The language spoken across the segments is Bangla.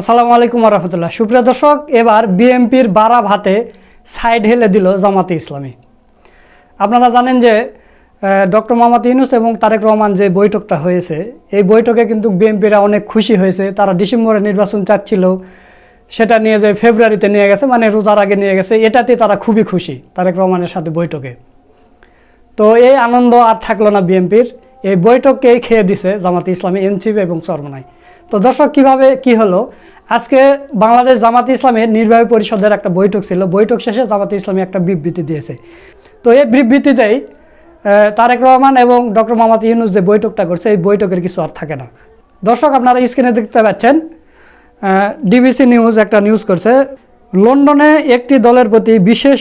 আসসালামু আলাইকুম রহমতুল্লাহ সুপ্রিয় দর্শক, এবার বিএমপির বারা ভাতে সাইড হেলে দিল জামাতে ইসলামী। আপনারা জানেন যে ডক্টর মোহাম্মদ ইউনুস এবং তারেক রহমান যে বৈঠকটা হয়েছে, এই বৈঠকে কিন্তু বিএনপিরা অনেক খুশি হয়েছে। তারা ডিসেম্বরে নির্বাচন চাচ্ছিল, সেটা নিয়ে যে ফেব্রুয়ারিতে নিয়ে গেছে মানে রোজার আগে নিয়ে গেছে, এটাতে তারা খুবই খুশি তারেক রহমানের সাথে বৈঠকে। তো এই আনন্দ আর থাকল না বিএনপির। এই বৈঠককেই খেয়ে দিছে জামাতে ইসলামী, এনসিপি এবং চরমনাই। তো দর্শক, কীভাবে কি হলো? আজকে বাংলাদেশ জামাতে ইসলামের নির্বাহী পরিষদের একটা বৈঠক ছিল। বৈঠক শেষে জামাতে ইসলামী একটা বিবৃতি দিয়েছে। তো এই বিবৃতিতেই তারেক রহমান এবং ডক্টর মোহাম্মদ ইউনুস যে বৈঠকটা করছে, এই বৈঠকের কিছু আর থাকে না। দর্শক, আপনারা স্ক্রিনে দেখতে পাচ্ছেন ডিবিসি নিউজ একটা নিউজ করছে। লন্ডনে একটি দলের প্রতি বিশেষ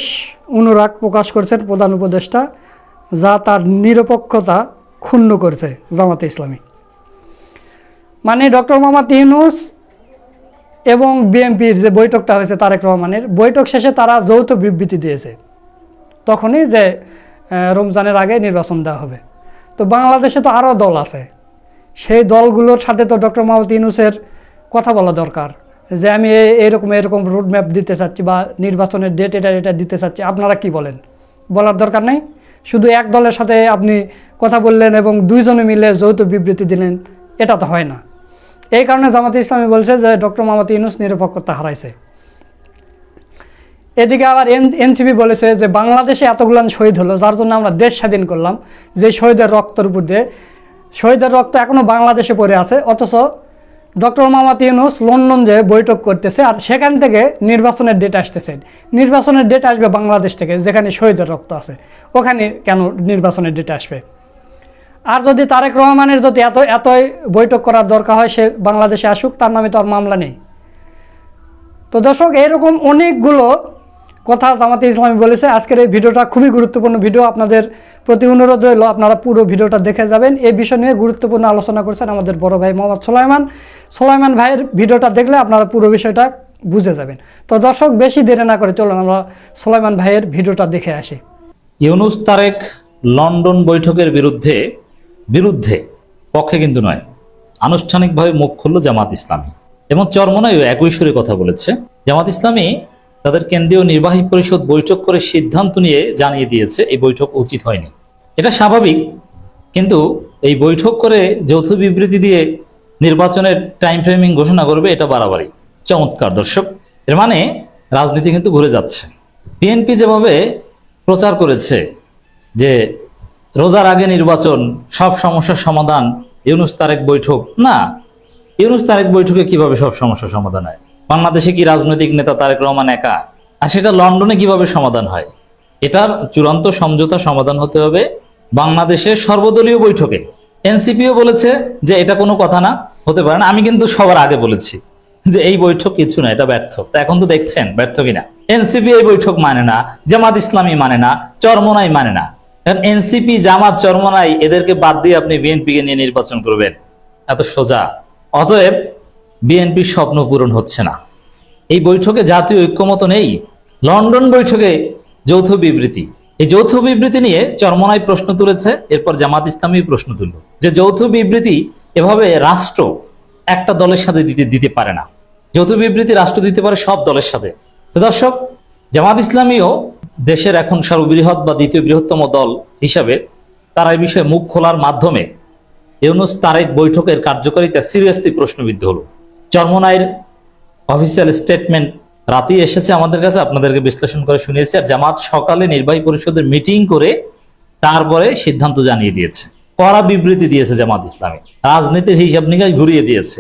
অনুরাগ প্রকাশ করছেন প্রধান উপদেষ্টা, যা তার নিরপেক্ষতা ক্ষুণ্ণ করছে জামাতে ইসলামী। মানে ডক্টর মোহাম্মদ ইউনুস এবং বিএনপির যে বৈঠকটা হয়েছে তারেক রহমানের, বৈঠক শেষে তারা যৌথ বিবৃতি দিয়েছে তখনই যে রমজানের আগে নির্বাচন দেওয়া হবে। তো বাংলাদেশে তো আরও দল আছে। সেই দলগুলোর সাথে তো ডক্টর মোহাম্মদ ইউনুসের কথা বলা দরকার যে, আমি এরকম এরকম রোড ম্যাপ দিতে চাচ্ছি বা নির্বাচনের ডেট এটা এটা দিতে চাচ্ছি। আপনারা কি বলেন? বলার দরকার নেই। শুধু এক দলের সাথে আপনি কথা বললেন এবং দুইজনে মিলে যৌথ বিবৃতি দিলেন, এটা তো হয় না। এই কারণে জামাতে ইসলামী বলছে যে ডক্টর মোহাম্মদ ইউনুস নিরপেক্ষতা হারাইছে। এদিকে আবার এন এনসিপি বলেছে যে বাংলাদেশে এতগুলান শহীদ হলো, যার জন্য আমরা দেশ স্বাধীন করলাম, যে শহীদের রক্তের উপর দিয়ে। শহীদের রক্ত এখনও বাংলাদেশে পড়ে আছে, অথচ ডক্টর মোহাম্মদ ইউনুস লন্ডন যে বৈঠক করতেছে, আর সেখান থেকে নির্বাচনের ডেট আসতেছে। নির্বাচনের ডেট আসবে বাংলাদেশ থেকে, যেখানে শহীদের রক্ত আছে। ওখানে কেন নির্বাচনের ডেট আসবে? আর যদি তারেক রহমানের যদি এত, এতই বৈঠক করার দরকার হয়, সে বাংলাদেশে আসুক, তার নামে তো আর মামলা নেই। তো দর্শক এরকম অনেকগুলো কথা জামাতে ইসলামী বলেছে। আজকের এই ভিডিওটা খুবই গুরুত্বপূর্ণ ভিডিও। আপনাদের প্রতি অনুরোধ রইল, আপনারা পুরো ভিডিওটা দেখে যাবেন। এই বিষয় নিয়ে গুরুত্বপূর্ণ আলোচনা করছেন আমাদের বড় ভাই মোহাম্মদ সোলাইমান। সোলাইমান ভাইয়ের ভিডিওটা দেখলে আপনারা পুরো বিষয়টা বুঝে যাবেন। তো দর্শক, বেশি দেরি না করে চলুন আমরা সোলাইমান ভাইয়ের ভিডিওটা দেখে আসি। ইউনুস তারেক লন্ডন বৈঠকের বিরুদ্ধে বিরুদ্ধে, পক্ষে কিন্তু নয়। আনুষ্ঠানিকভাবে মুখ খুলল জামাত ইসলামী। এবং চরমনায়ও একই সুরে কথা বলেছে, জামাত ইসলামী তাদের কেন্দ্রীয় নির্বাহী পরিষদ বৈঠক করে সিদ্ধান্ত নিয়ে জানিয়ে দিয়েছে, এই বৈঠক উচিত হয়নি। এটা স্বাভাবিক, কিন্তু এই বৈঠক করে যৌথ বিবৃতি দিয়ে নির্বাচনের টাইম ফ্রেমিং ঘোষণা করবে, এটা বাড়াবাড়ি। চমৎকার দর্শক, এর মানে রাজনীতি কিন্তু ঘুরে যাচ্ছে। বিএনপি যেভাবে প্রচার করেছে যে রোজার আগে নির্বাচন, সব সমস্যার সমাধান, ইউনুস তারেক বৈঠক। না, ইউনুস তারেক বৈঠকে কীভাবে সব সমস্যার সমাধান হয়? বাংলাদেশে কি রাজনৈতিক নেতা তারেক রহমান একা? আর সেটা লন্ডনে কীভাবে সমাধান হয়? এটার চূড়ান্ত সমঝোতা সমাধান হতে হবে বাংলাদেশের সর্বদলীয় বৈঠকে। এনসিপিও বলেছে যে এটা কোনো কথা না, হতে পারে না। আমি কিন্তু সবার আগে বলেছি যে এই বৈঠক কিছু না, এটা ব্যর্থ। তা এখন তো দেখছেন, ব্যর্থ কিনা? এনসিপি এই বৈঠক মানে না, জামাত ইসলামী মানে না, চরমনাই মানে না। এখন এনসিপি, জামাত, চরমনাই এদেরকে বাদ দিয়ে আপনি বিএনপি কে নিয়ে নির্বাচন করবেন। এত সোজা। অতএব বিএনপির স্বপ্ন পূরণ হচ্ছে না। এই বৈঠকে জাতীয় ঐক্যমত নেই। লন্ডন বৈঠকে যৌথ বিবৃতি। এই যৌথ বিবৃতি নিয়ে চরমনাই প্রশ্ন তুলেছে, এরপর জামাত ইসলামী প্রশ্ন তুলল। যে যৌথ বিবৃতি এভাবে রাষ্ট্র একটা দলের সাথে দিতে দিতে পারে না। যৌথ বিবৃতি রাষ্ট্র দিতে পারে সব দলের সাথে। তো দর্শক জামাত ইসলামীও দেশের এখন সর্ববৃহৎ বা দ্বিতীয় বৃহত্তম দল হিসাবে তারা এই বিষয়ে মুখ খোলার মাধ্যমে ইউনুস তারেক বৈঠকের কার্যকারিতা সিরিয়াসলি প্রশ্নবিদ্ধ হলো। চরমনাইয়ের অফিসিয়াল স্টেটমেন্ট রাতেই এসেছে আমাদের কাছে, আপনাদেরকে বিশ্লেষণ করে শুনিয়েছে আর জামাত সকালে নির্বাহী পরিষদের মিটিং করে তারপরে সিদ্ধান্ত জানিয়ে দিয়েছে। কড়া বিবৃতি দিয়েছে জামাত ইসলামী। রাজনীতির হিসাব নিকাশ ঘুরিয়ে দিয়েছে।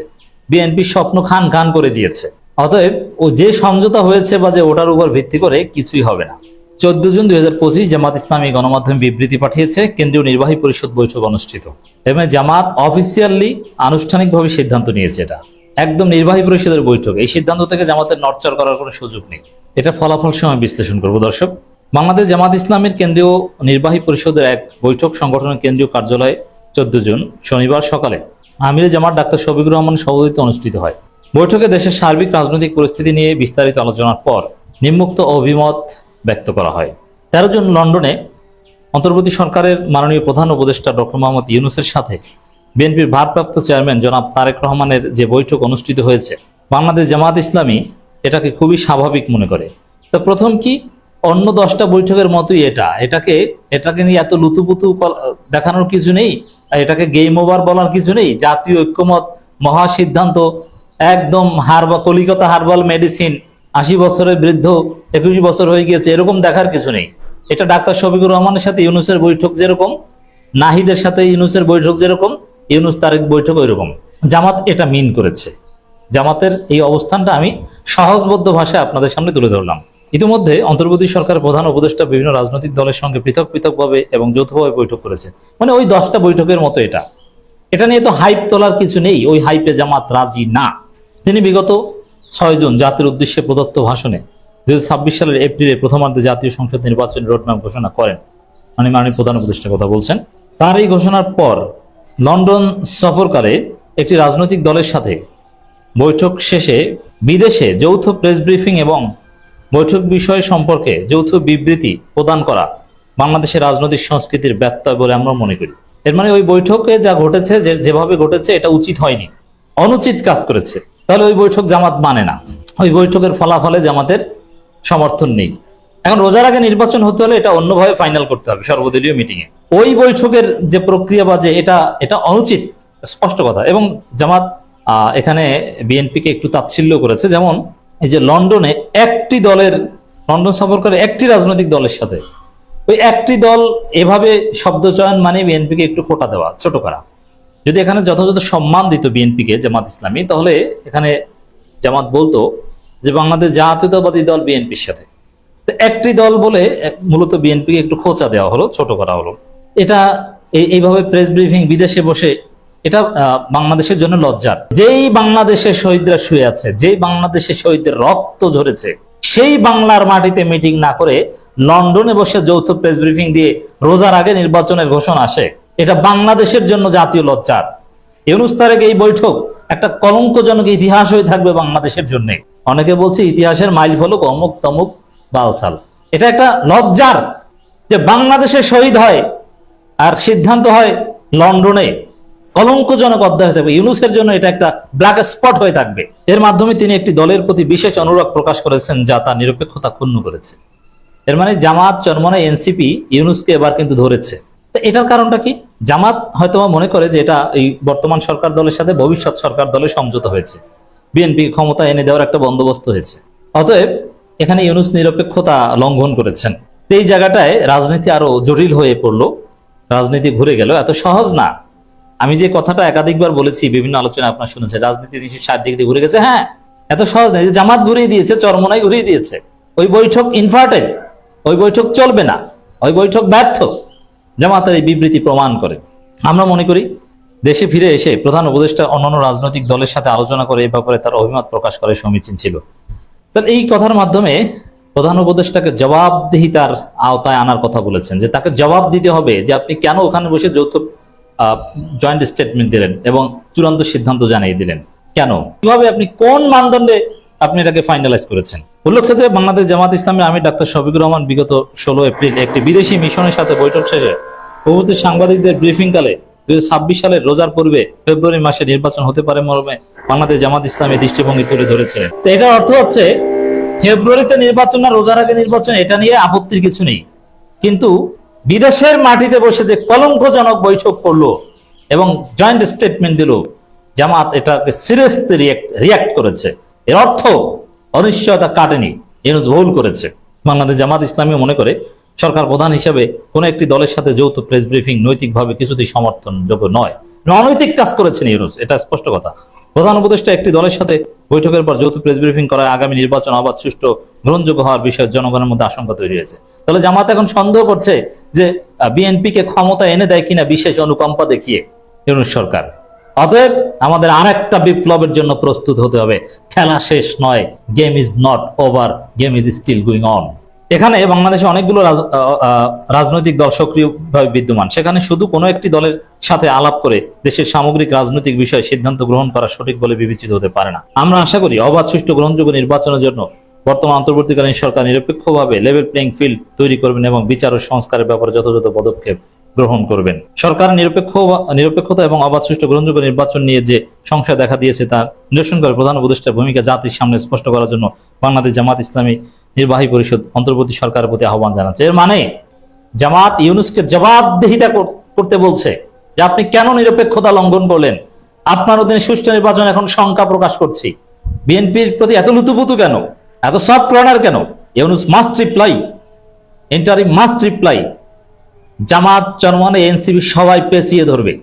বিএনপির স্বপ্ন খান খান করে দিয়েছে। অতএব ও যে সমঝোতা হয়েছে বা যে ওটার উপর ভিত্তি করে কিছুই হবে না। চোদ্দ জুন দুই হাজার পঁচিশ জামাত ইসলামী গণমাধ্যমে বিবৃতি পাঠিয়েছে, কেন্দ্রীয় নির্বাহী পরিষদ বৈঠক অনুষ্ঠিত। এবং জামাত অফিসিয়ালি আনুষ্ঠানিকভাবে সিদ্ধান্ত নিয়েছে এটা। একদম নির্বাহী পরিষদের বৈঠক। এই সিদ্ধান্ত থেকে জামাতের নড়চড় করার কোনো সুযোগ নেই। এটা ফলাফল সময় বিশ্লেষণ করব, দর্শক। বাংলাদেশ জামাত ইসলামের কেন্দ্রীয় নির্বাহী পরিষদের এক বৈঠক সংগঠনের কেন্দ্রীয় কার্যালয়ে, চোদ্দ জুন, শনিবার সকালে। আমিরে জামাত ডাক্তার শফিকুর রহমান সভাপতিত্বে অনুষ্ঠিত হয়। বৈঠকে দেশের সার্বিক রাজনৈতিক পরিস্থিতি নিয়ে বিস্তারিত আলোচনার পর নিম্মুক্ত অভিমত ব্যক্ত করা হয়। তেরো জন লন্ডনে অন্তর্বর্তী সরকারের মাননীয় প্রধান উপদেষ্টা ডক্টর মোহাম্মদ ইউনুসের সাথে বিএনপির ভারপ্রাপ্ত চেয়ারম্যান জনাব তারেক রহমানের যে বৈঠক অনুষ্ঠিত হয়েছে, বাংলাদেশ জামাত ইসলামী এটাকে খুবই স্বাভাবিক মনে করে। তো প্রথম কি, অন্য দশটা বৈঠকের মতোই এটা? এটাকে এটাকে নিয়ে এত লুতুপুতু দেখানোর কিছু নেই? এটাকে গেম ওভার বলার কিছু নেই? জাতীয় ঐক্যমত মহা সিদ্ধান্ত একদম হারবা, কলিকাতা হার্বাল মেডিসিন আশি বছরের বৃদ্ধ, একুশ বছর হয়ে গিয়েছে, এরকম দেখার কিছু নেই। এটা ডাক্তার শফিকুর রহমানের সাথে ইউনুসের বৈঠক যেরকম, নাহিদের সাথে ইউনুসের বৈঠক যেরকম, ইউনুস তারেক বৈঠক ওইরকম। জামাত এটা মিন করেছে। জামাতের এই অবস্থানটা আমি সহজবদ্ধ ভাষায় আপনাদের সামনে তুলে ধরলাম। ইতিমধ্যে অন্তর্বর্তী সরকারের প্রধান উপদেষ্টা বিভিন্ন রাজনৈতিক দলের সঙ্গে পৃথক পৃথকভাবে এবং যৌথভাবে বৈঠক করেছে। মানে ওই দশটা বৈঠকের মতো এটা। এটা নিয়ে তো হাইপ তোলার কিছু নেই, ওই হাইপে জামাত রাজি না। তিনি বিগত ছয় জুন জাতির উদ্দেশ্যে প্রদত্ত ভাষণে দুই হাজার ছাব্বিশ সালের এপ্রিলে প্রথমার্ধে জাতীয় সংসদ নির্বাচনের রোডম্যাপ ঘোষণা করেন। মানে মাননীয় প্রধান উপদেষ্টার কথা বলছেন। তার এই ঘোষণার পর লন্ডন সফরকালে একটি রাজনৈতিক দলের সাথে বৈঠক শেষে বিদেশে যৌথ প্রেস ব্রিফিং এবং বৈঠক বিষয় সম্পর্কে যৌথ বিবৃতি প্রদান করা বাংলাদেশের রাজনৈতিক সংস্কৃতির ব্যত্যয় বলে আমরা মনে করি। এর মানে ওই বৈঠকে যা ঘটেছে যেভাবে ঘটেছে, এটা উচিত হয়নি। অনুচিত কাজ করেছে। তাহলে ওই বৈঠক জামাত মানে না। ওই বৈঠকের ফলাফলে জামাতের সমর্থন নেই। এখন রোজার আগে নির্বাচন হতে হলে এটা অন্যভাবে ফাইনাল করতে হবে সর্বদলীয় মিটিংয়ে ওই বৈঠকের যে প্রক্রিয়া বা যে এটা এটা অনুচিত, স্পষ্ট কথা। এবং জামাত এখানে বিএনপিকে একটু তাচ্ছিল্য করেছে। যেমন, এই যে লন্ডনে একটি দলের, লন্ডন সফর করে একটি রাজনৈতিক দলের সাথে, ওই একটি দল এভাবে শব্দ চয়ন মানে বিএনপিকে একটু খোটা দেওয়া, ছোট করা। যদি এখানে যথাযথ সম্মান দিত বিএনপিকে জামাত ইসলামী, তাহলে এখানে জামাত বলতো যে বাংলাদেশ জাতীয়তাবাদী দল বিএনপির সাথে। তো একটি দল বলে মূলত বিএনপিকে একটু খোঁচা দেওয়া হলো, ছোট করা হলো। এটা এই- এইভাবে প্রেস ব্রিফিং বিদেশে বসে এটা বাংলাদেশের জন্য লজ্জার। যেই বাংলাদেশের শহীদরা শুয়ে আছে, যেই বাংলাদেশের শহীদদের রক্ত ঝরেছে, সেই বাংলার মাটিতে মিটিং না করে লন্ডনে বসে যৌথ প্রেস ব্রিফিং দিয়ে রোজার আগে নির্বাচনের ঘোষণা আসে। এটা বাংলাদেশের জন্য জাতীয় লজ্জার। ইউনুস তারেক এই বৈঠক একটা কলঙ্কজনক ইতিহাস হয়ে থাকবে বাংলাদেশের জন্য। অনেকে বলছে ইতিহাসের মাইল ফলক অমুক তমুক বালসাল। এটা একটা লজ্জার যে বাংলাদেশে শহীদ হয় আর সিদ্ধান্ত হয় লন্ডনে। কলঙ্কজনক অধ্যায় হয়ে থাকবে। ইউনুসের জন্য এটা একটা ব্ল্যাক স্পট হয়ে থাকবে। এর মাধ্যমে তিনি একটি দলের প্রতি বিশেষ অনুরাগ প্রকাশ করেছেন যা তার নিরপেক্ষতা ক্ষুণ্ণ করেছে। এর মানে জামাত চরমনে এনসিপি ইউনুসকে এবার কিন্তু ধরেছে। তো এটার কারণটা কি? জামাত হয়তো মনে করে যে এটা এই বর্তমান সরকার দলের সাথে ভবিষ্যৎ সরকার দলের সমঝোতা হয়েছে। বিএনপি ক্ষমতা এনে দেওয়ার একটা বন্দোবস্ত হয়েছে। অতএব এখানে ইউনুস নিরপেক্ষতা লঙ্ঘন করেছেন। এই জায়গাটায় রাজনীতি আরও জটিল হয়ে পড়ল। রাজনীতি ঘুরে গেল। এত সহজ না। আমি যে কথাটা একাধিকবার বলেছি, বিভিন্ন আলোচনা আপনার শুনেছেন, রাজনীতি তিনশো ষাট ডিগ্রি ঘুরে গেছে। হ্যাঁ এত সহজ নয় যে জামাত ঘুরিয়ে দিয়েছে, চরমনাই ঘুরিয়ে দিয়েছে। ওই বৈঠক ইনভার্টেড ওই বৈঠক চলবে না। ওই বৈঠক ব্যর্থ। জামাতের এই বিবৃতি প্রমাণ করে। আমরা মনে করি, দেশে ফিরে এসে প্রধান উপদেষ্টা অন্যান্য রাজনৈতিক দলের সাথে আলোচনা করে এই ব্যাপারে তার অভিমত প্রকাশ করে সমীচীন ছিল। তার এই কথার মাধ্যমে প্রধান উপদেষ্টাকে জবাবদিহিতার আওতায় আনার কথা বলেছেন, যে তাকে জবাব দিতে হবে যে আপনি কেন ওখানে বসে যৌথ জয়েন্ট স্টেটমেন্ট দিলেন এবং চূড়ান্ত সিদ্ধান্ত জানিয়ে দিলেন। কেন? কীভাবে আপনি কোন মানদণ্ডে আপনি এটাকে ফাইনালাইজ করেছেন? উল্লেখ্য বাংলাদেশ জামাত ইসলামী আমি ডাক্তার শফিকুর রহমান বিগত ষোলো এপ্রিল একটি বিদেশি মিশনের সাথে বৈঠক শেষে প্রভূত সাংবাদিকদের ব্রিফিং কালে দুই সালের রোজার পূর্বে ফেব্রুয়ারি মাসে নির্বাচন হতে পারে মর্মে বাংলাদেশ জামাত ইসলামী দৃষ্টিভঙ্গি তুলে ধরেছে। তো এটার অর্থ হচ্ছে, ফেব্রুয়ারিতে নির্বাচন না, রোজার আগে নির্বাচন, এটা নিয়ে আপত্তির কিছু নেই। কিন্তু বিদেশের মাটিতে বসে যে কলঙ্কজনক বৈঠক করল এবং জয়েন্ট স্টেটমেন্ট দিল, জামাত এটাকে সিরিয়াসলি রিয়াক্ট করেছে। এর অর্থ অনিশ্চয়তা কাটেনি ইউনুস ভুল করেছে। বাংলাদেশ জামাত ইসলামী মনে করে সরকার প্রধান হিসেবে কোন একটি দলের সাথে যৌথ প্রেস ব্রিফিং নৈতিকভাবে কিছুতেই সমর্থনযোগ্য নয়। অনৈতিক কাজ করেছেন ইউনুস, এটা স্পষ্ট কথা। প্রধান উপদেষ্টা একটি দলের সাথে বৈঠকের পর যৌথ প্রেস ব্রিফিং করায় আগামী নির্বাচন আবাদ সুষ্ঠু গ্রহণযোগ্য হওয়ার বিষয়ে জনগণের মধ্যে আশঙ্কা তৈরি হয়েছে। তাহলে জামাত এখন সন্দেহ করছে যে বিএনপি কে ক্ষমতা এনে দেয় কিনা বিশেষ অনুকম্পা দেখিয়ে ইউনুস সরকার। অতএব আমাদের আর একটা বিপ্লবের জন্য প্রস্তুত হতে হবে। খেলা শেষ নয় game is not over game is still going on এখানে বাংলাদেশে অনেকগুলো রাজনৈতিক দল সক্রিয়ভাবে বিদ্যমান। সেখানে শুধু কোনো একটি দলের সাথে আলাপ করে দেশের সামগ্রিক রাজনৈতিক বিষয়ে সিদ্ধান্ত গ্রহণ করা সঠিক বলে বিবেচিত হতে পারে না। আমরা আশা করি অবাধ সুষ্ঠু গ্রহণযোগ্য নির্বাচনের জন্য বর্তমান অন্তর্বর্তীকালীন সরকার নিরপেক্ষভাবে লেভেল প্লেইং ফিল্ড তৈরি করবেন এবং বিচার ও সংস্কারের ব্যাপারে যথাযথ পদক্ষেপ গ্রহণ করবেন। সরকার নিরপেক্ষ নিরপেক্ষতা এবং অবাধ সুষ্ঠু গ্রহণযোগ্য নির্বাচন নিয়ে যে সংশয় দেখা দিয়েছে তার নিরসন করে প্রধান উপদেষ্টার ভূমিকা জাতির সামনে স্পষ্ট করার জন্য বাংলাদেশ জামাত ইসলামী নির্বাহী পরিষদ অন্তর্বর্তী সরকারের প্রতি আহ্বান জানাচ্ছে। এর মানে জামাত ইউনুসকে জবাবদিহিতা কর- করতে বলছে যে আপনি কেন নিরপেক্ষতা লঙ্ঘন করলেন? আপনার অধীনে সুষ্ঠু নির্বাচন এখন শঙ্কা প্রকাশ করছি। বিএনপির প্রতি এত লুতুপুতু কেন? এত সফট কর্নার কেন? ইউনুস মাস্ট রিপ্লাই এন্টারি মাস্ট রিপ্লাই। জামাত জনমনে এনসিবি সবাই পেঁচিয়ে ধরবে।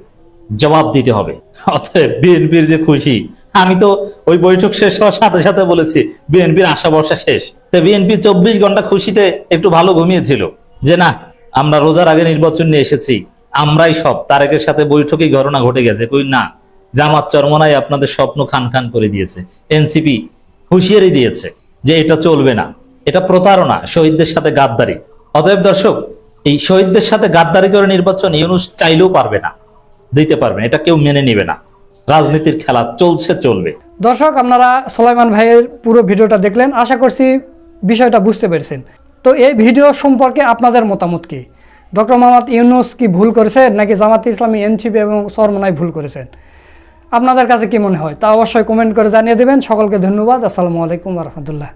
জবাব দিতে হবে। অতএব বিএনপির যে খুশি, আমি তো ওই বৈঠক শেষ হওয়ার সাথে সাথে বলেছি, বিএনপির আশা বর্ষা শেষ। তো বিএনপি চব্বিশ ঘণ্টা খুশিতে একটু ভালো ঘুমিয়েছিল। যে না, আমরা রোজার আগে নির্বাচন নিয়ে এসেছি, আমরাই সব, তারেকের সাথে বৈঠকেই ঘটনা ঘটে গেছে। কই না, জামাত চরমনাই আপনাদের স্বপ্ন খান খান করে দিয়েছে। এনসিপি হুঁশিয়ারি দিয়েছে যে এটা চলবে না। এটা প্রতারণা, শহীদদের সাথে গাদ্দারি। অতএব দর্শক এই শহীদদের সাথে গাদ্দারি করে নির্বাচন ইউনুস চাইলেও পারবে না, দিতে পারবে এটা কেউ মেনে নেবে না। রাজনীতির খেলা চলছে, চলবে। দর্শক, আপনারা সোলাইমান ভাইয়ের পুরো ভিডিওটা দেখলেন, আশা করছি বিষয়টা বুঝতে পেরেছেন। তো এই ভিডিও সম্পর্কে আপনাদের মতামত কি? ডক্টর মোহাম্মদ ইউনুস কি ভুল করেছেন, নাকি জামাতে ইসলামী, এনসিপি এবং সরমনাই ভুল করেছেন? আপনাদের কাছে কি মনে হয়, তা অবশ্যই কমেন্ট করে জানিয়ে দেবেন। সকলকে ধন্যবাদ। আসসালামু আলাইকুম রহমতুল্লাহ।